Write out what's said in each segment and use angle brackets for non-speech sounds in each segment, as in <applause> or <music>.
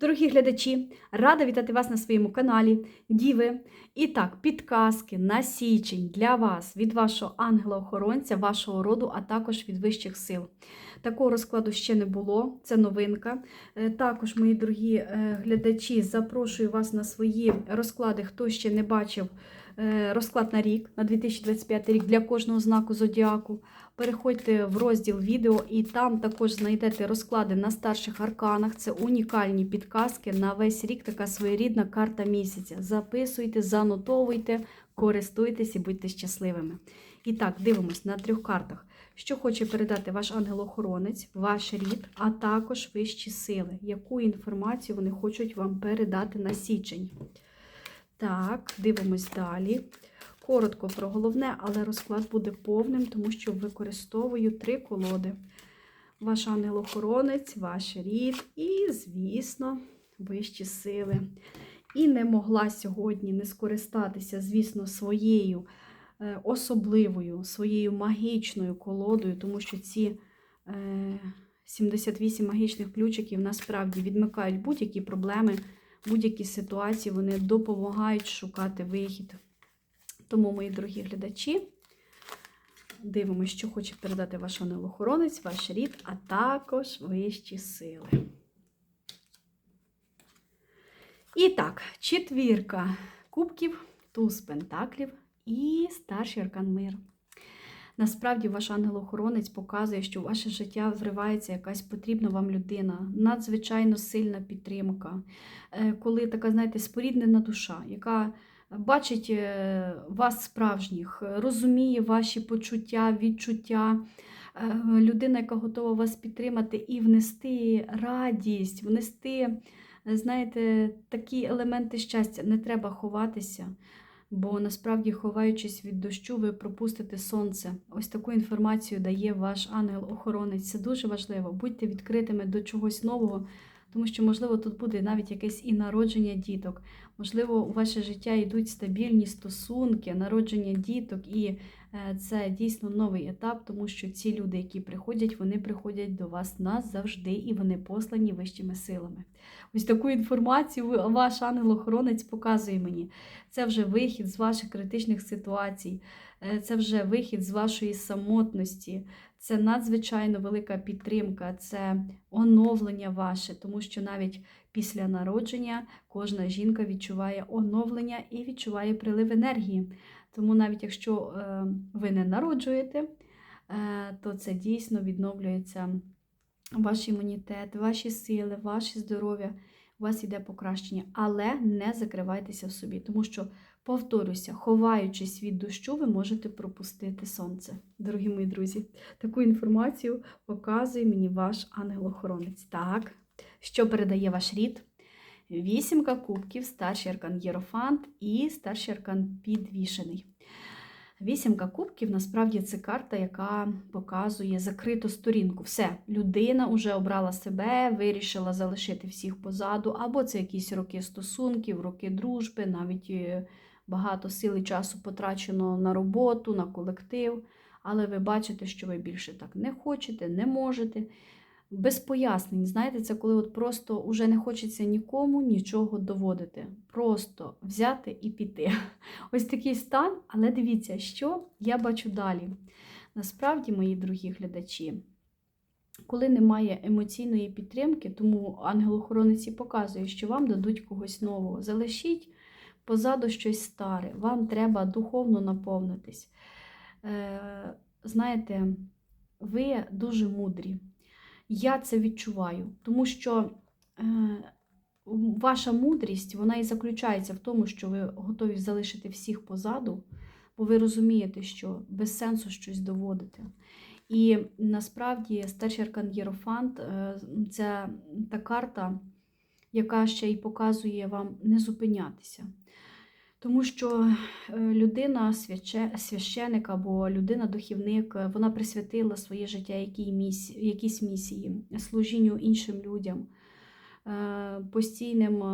Дорогі глядачі, рада вітати вас на своєму каналі Діви. І так, підказки на січень для вас від вашого ангела-охоронця, вашого роду, а також від вищих сил. Такого розкладу ще не було, це новинка. Е, Також, мої дорогі е, глядачі, запрошую вас на свої розклади, хто ще не бачив розклад на рік, на 2025 рік для кожного знаку зодіаку. Переходьте в розділ відео, і там також знайдете розклади на старших арканах. Це унікальні підказки на весь рік, така своєрідна карта місяця. Записуйте, занотовуйте, користуйтесь і будьте щасливими. І так, дивимось на трьох картах. Що хоче передати ваш ангел-охоронець, ваш рід, а також вищі сили, яку інформацію вони хочуть вам передати на січень. Так, дивимось далі. Коротко про головне, але розклад буде повним, тому що використовую три колоди. Ваш ангел-охоронець, ваш рід і, звісно, вищі сили. І не могла сьогодні не скористатися, звісно, своєю е, особливою, своєю магічною колодою, тому що ці е, 78 магічних ключиків насправді відмикають будь-які проблеми, будь-які ситуації, вони допомагають шукати вихід. Тому, мої дорогі глядачі, дивимося, що хоче передати ваш ангел-охоронець, ваш рід, а також вищі сили. І так, четвірка кубків, туз пентаклів і старший аркан мир. Насправді, ваш ангел-охоронець показує, що в ваше життя вривається якась потрібна вам людина, надзвичайно сильна підтримка, Е, коли така, знаєте, споріднена душа, яка бачить е, вас справжніх, розуміє ваші почуття, відчуття. Е, Людина, яка готова вас підтримати і внести радість, внести, знаєте, такі елементи щастя. Не треба ховатися, бо насправді, ховаючись від дощу, ви пропустите сонце. Ось таку інформацію дає ваш ангел-охоронець. Це дуже важливо. Будьте відкритими до чогось нового. Тому що, можливо, тут буде навіть якесь і народження діток. Можливо, у ваше життя йдуть стабільні стосунки, народження діток, і е, це дійсно новий етап, тому що ці люди, які приходять, вони приходять до вас назавжди, і вони послані вищими силами. Ось таку інформацію ваш ангел-охоронець показує мені. Це вже вихід з ваших критичних ситуацій, е, це вже вихід з вашої самотності. Це надзвичайно велика підтримка, це оновлення ваше, тому що навіть після народження кожна жінка відчуває оновлення і відчуває прилив енергії. Тому навіть якщо е, ви не народжуєте, е, то це дійсно відновлюється ваш імунітет, ваші сили, ваше здоров'я. У вас йде покращення, але не закривайтеся в собі, тому що, повторюся, ховаючись від дощу, ви можете пропустити сонце. Дорогі мої друзі, таку інформацію показує мені ваш ангел-охоронець. Так, що передає ваш рід? Вісімка кубків, старший аркан Єрофант і старший аркан підвішений. Вісімка кубків насправді це карта, яка показує закриту сторінку. Все, людина вже обрала себе, вирішила залишити всіх позаду, або це якісь роки стосунків, роки дружби, навіть е, багато сил і часу потрачено на роботу, на колектив. Але ви бачите, що ви більше так не хочете, не можете. Без пояснень, знаєте, це коли от просто вже не хочеться нікому нічого доводити. Просто взяти і піти. <laughs> Ось такий стан, але дивіться, що я бачу далі. Насправді, мої дорогі глядачі, коли немає емоційної підтримки, тому ангел-охоронець і показує, що вам дадуть когось нового. Залишіть позаду щось старе, вам треба духовно наповнитись. Е, знаєте, ви дуже мудрі. Я це відчуваю, тому що е, ваша мудрість вона і заключається в тому, що ви готові залишити всіх позаду, бо ви розумієте, що без сенсу щось доводити. І насправді старший аркан Єрофант е, це та карта, яка ще й показує вам не зупинятися. Тому що е, людина, священик або людина-духівник, е, вона присвятила своє життя якійсь місії, служінню іншим людям, е, постійним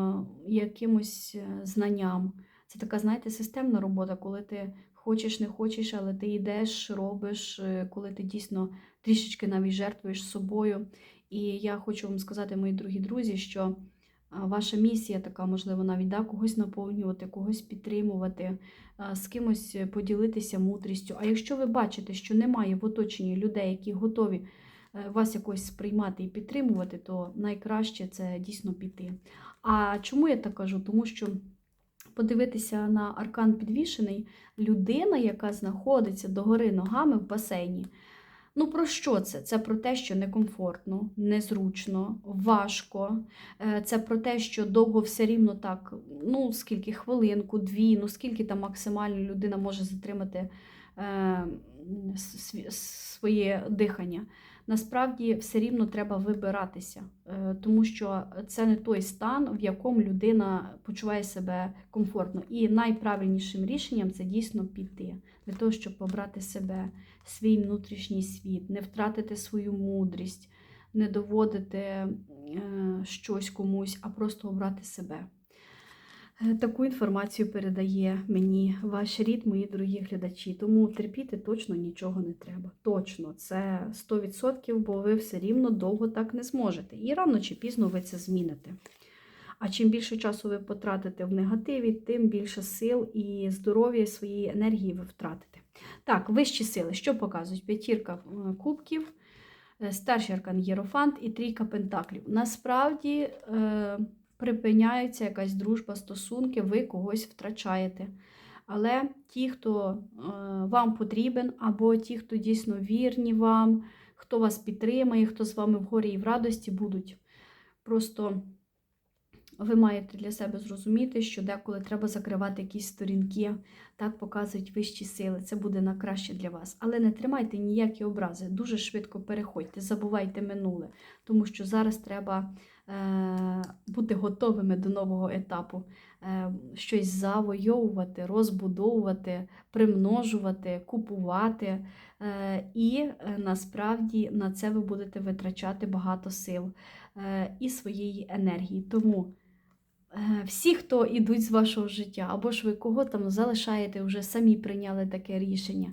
якимось знанням. Це така, знаєте, системна робота, коли ти хочеш, не хочеш, але ти йдеш, робиш, коли ти дійсно трішечки навіть жертвуєш собою. І я хочу вам сказати, мої дорогі друзі, що Ваша місія така, можливо, навіть да, когось наповнювати, когось підтримувати, з кимось поділитися мудрістю. А якщо ви бачите, що немає в оточенні людей, які готові е, вас якось сприймати і підтримувати, то найкраще це дійсно піти. А чому я так кажу? Тому що подивитися на аркан підвішений, людина, яка знаходиться догори ногами в басейні. Ну, про що це? Це про те, що некомфортно, незручно, важко. Е, Це про те, що довго все рівно так, ну, скільки хвилинку, дві, ну скільки там максимально людина може затримати е, своє дихання. Насправді все рівно треба вибиратися, е, тому що це не той стан, в якому людина почуває себе комфортно. І найправильнішим рішенням це дійсно піти для того, щоб побрати себе, свій внутрішній світ, не втратити свою мудрість, не доводити е, щось комусь, а просто обрати себе. Е, Таку інформацію передає мені ваш рід, мої дорогі глядачі. Тому терпіти точно нічого не треба. Точно, це 100%, бо ви все рівно довго так не зможете. І рано чи пізно ви це зміните. А чим більше часу ви потратите в негативі, тим більше сил і здоров'я своєї енергії ви втратите. Так, вищі сили, що показують? П'ятірка е, кубків, е, старший аркан Єрофант і трійка пентаклів. Насправді припиняється якась дружба, стосунки, ви когось втрачаєте. Але ті, хто е, вам потрібен, або ті, хто дійсно вірні вам, хто вас підтримує, хто з вами в горі і в радості, будуть просто ви маєте для себе зрозуміти, що деколи треба закривати якісь сторінки, так показують вищі сили. Це буде на краще для вас. Але не тримайте ніякі образи, дуже швидко переходьте, забувайте минуле, тому що зараз треба бути готовими до нового етапу, е, щось завойовувати, розбудовувати, примножувати, купувати. Е, і е, насправді на це ви будете витрачати багато сил е, і своєї енергії. Тому е, всі, хто йдуть з вашого життя, або ж ви кого там залишаєте, вже самі прийняли таке рішення.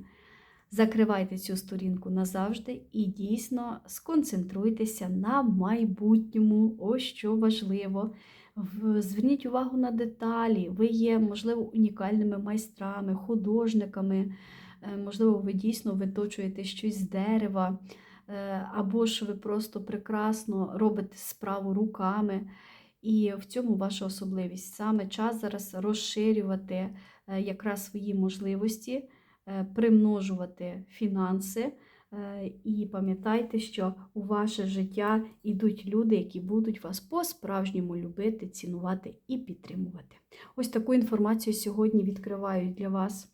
Закривайте цю сторінку назавжди і дійсно сконцентруйтеся на майбутньому. Ось що важливо. Зверніть увагу на деталі. Ви є, можливо, унікальними майстрами, художниками. Е, Можливо, ви дійсно виточуєте щось з дерева, е, або ж ви просто прекрасно робите справу руками. І в цьому ваша особливість. Саме час зараз розширювати е, якраз свої можливості, примножувати фінанси. Е, І пам'ятайте, що у ваше життя йдуть люди, які будуть вас по-справжньому любити, цінувати і підтримувати. Ось таку інформацію сьогодні відкриваю для вас.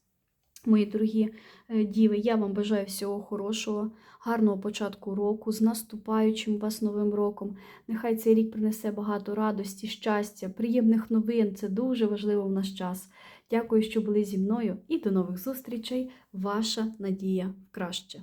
Мої дорогі е, діви, я вам бажаю всього хорошого, гарного початку року, з наступаючим вас новим роком. Нехай цей рік принесе багато радості, щастя, приємних новин. Це дуже важливо в наш час. Дякую, що були зі мною, і до нових зустрічей. Ваша надія в краще.